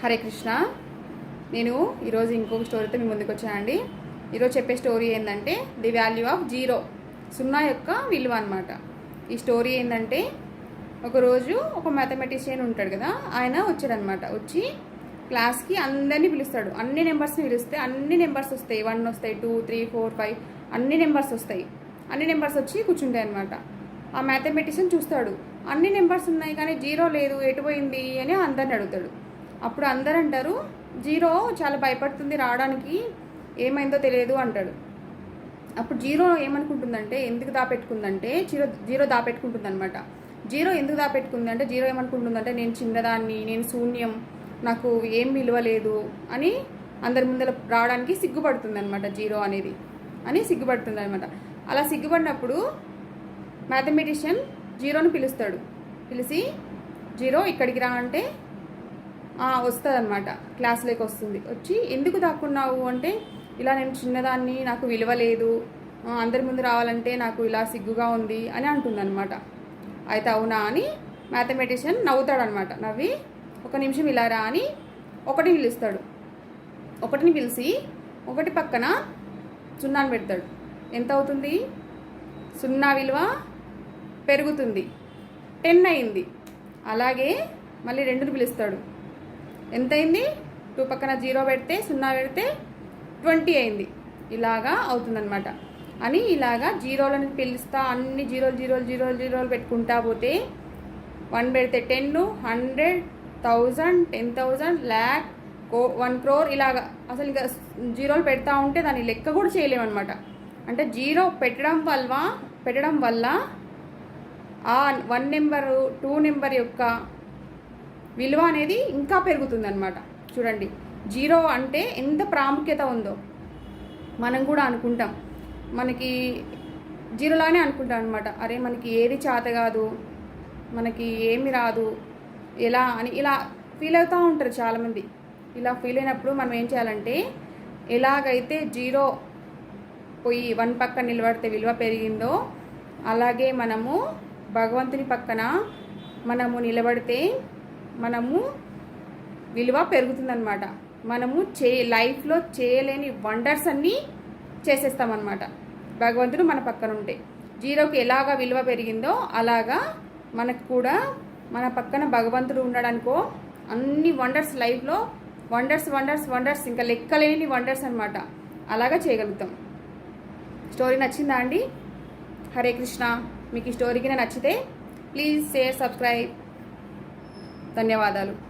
హరే కృష్ణ. నేను ఈరోజు ఇంకొక స్టోరీతో మీ ముందుకు వచ్చానండి. ఈరోజు చెప్పే స్టోరీ ఏంటంటే ది వాల్యూ ఆఫ్ జీరో సున్నా యొక్క విలువ అనమాట ఈ స్టోరీ ఏంటంటే ఒకరోజు ఒక మ్యాథమెటిషియన్ ఉంటాడు కదా ఆయన వచ్చాడనమాట వచ్చి క్లాస్కి అందరినీ పిలుస్తాడు. అన్ని నెంబర్స్ని పిలిస్తే అన్ని నెంబర్స్ వస్తాయి. వన్ వస్తాయి టూ త్రీ ఫోర్ ఫైవ్ అన్ని నెంబర్స్ వస్తాయి. అన్ని నెంబర్స్ వచ్చి కూర్చుంటాయి అనమాట ఆ మ్యాథమెటిషియన్ చూస్తాడు. అన్ని నెంబర్స్ ఉన్నాయి కానీ జీరో లేదు ఎటు పోయింది అని అందరిని అడుగుతాడు. అప్పుడు అందరు అంటారు జీరో చాలా భయపడుతుంది రావడానికి ఏమైందో తెలియదు అంటాడు. అప్పుడు జీరో ఏమనుకుంటుందంటే ఎందుకు దాపెట్టుకుందంటే జీరో జీరో దాపెట్టుకుంటుంది అనమాట జీరో ఎందుకు దాపెట్టుకుంది అంటే జీరో ఏమనుకుంటుందంటే నేను చిన్నదాన్ని నేను శూన్యం నాకు ఏం విలువ లేదు అని అందరి ముందర రావడానికి సిగ్గుపడుతుంది అనమాట జీరో అనేది. అని సిగ్గుపడుతుంది అనమాట అలా సిగ్గుపడినప్పుడు మ్యాథమెటిషియన్ జీరోని పిలుస్తాడు. పిలిచి జీరో ఇక్కడికి రా అంటే వస్తుంది అనమాట క్లాస్లోకి వస్తుంది. వచ్చి ఎందుకు దాక్కున్నావు అంటే ఇలా నేను చిన్నదాన్ని నాకు విలువ లేదు అందరి ముందు రావాలంటే నాకు ఇలా సిగ్గుగా ఉంది అని అంటుందన్నమాట. అయితే అవునా అని మ్యాథమెటిషియన్ నవ్వుతాడనమాట నవ్వి ఒక నిమిషం ఇలా రా అని ఒకటిని పిలుస్తాడు. ఒకటిని పిలిచి ఒకటి పక్కన సున్నాను పెడతాడు. ఎంత అవుతుంది? సున్నా విలువ పెరుగుతుంది. టెన్ అయింది. అలాగే మళ్ళీ రెండుని పిలుస్తాడు. ఎంత అయింది టూ పక్కన జీరో పెడితే సున్నా పెడితే ట్వంటీ అయింది. ఇలాగా అవుతుందన్నమాట. అని ఇలాగా జీరోలను పిలుస్తా అన్ని జీరోలు జీరోలు జీరోలు జీరోలు పెట్టుకుంటా పోతే వన్ పెడితే ten hundred thousand ten thousand lakh కో వన్ క్రోర్ ఇలాగా. అసలు ఇంకా జీరోలు పెడతా ఉంటే దాన్ని లెక్క కూడా చేయలేమన్నమాట. అంటే జీరో పెట్టడం వల్ల పెట్టడం వల్ల ఆ వన్ నెంబరు టూ నెంబర్ యొక్క విలువ అనేది ఇంకా పెరుగుతుందన్నమాట. చూడండి జీరో అంటే ఎంత ప్రాముఖ్యత ఉందో మనం కూడా అనుకుంటాం. మనకి జీరోలానే అనుకుంటాం అనమాట అరే మనకి ఏది చేత కాదు మనకి ఏమి రాదు ఎలా అని ఇలా ఫీల్ అవుతూ ఉంటారు చాలామంది. ఇలా ఫీల్ అయినప్పుడు మనం ఏం చేయాలంటే ఎలాగైతే జీరో పోయి వన్ పక్కన నిలబడితే విలువ పెరిగిందో అలాగే మనము భగవంతుని పక్కన మనము నిలబడితే మనము విలువ పెరుగుతుందనమాట మనము చే లైఫ్లో చేయలేని వండర్స్ అన్నీ చేసేస్తామన్నమాట. భగవంతుడు మన పక్కన ఉంటే. జీరోకి ఎలాగా విలువ పెరిగిందో అలాగా మనకు కూడా మన పక్కన భగవంతుడు ఉన్నాడనుకో అన్ని వండర్స్ లైఫ్లో వండర్స్ వండర్స్ వండర్స్ ఇంకా లెక్కలేని వండర్స్ అన్నమాట. అలాగా చేయగలుగుతాం. స్టోరీ నచ్చిందా అండి? హరే కృష్ణ. మీకు ఈ స్టోరీకి నచ్చితే ప్లీజ్ షేర్ సబ్స్క్రైబ్. ధన్యవాదాలు.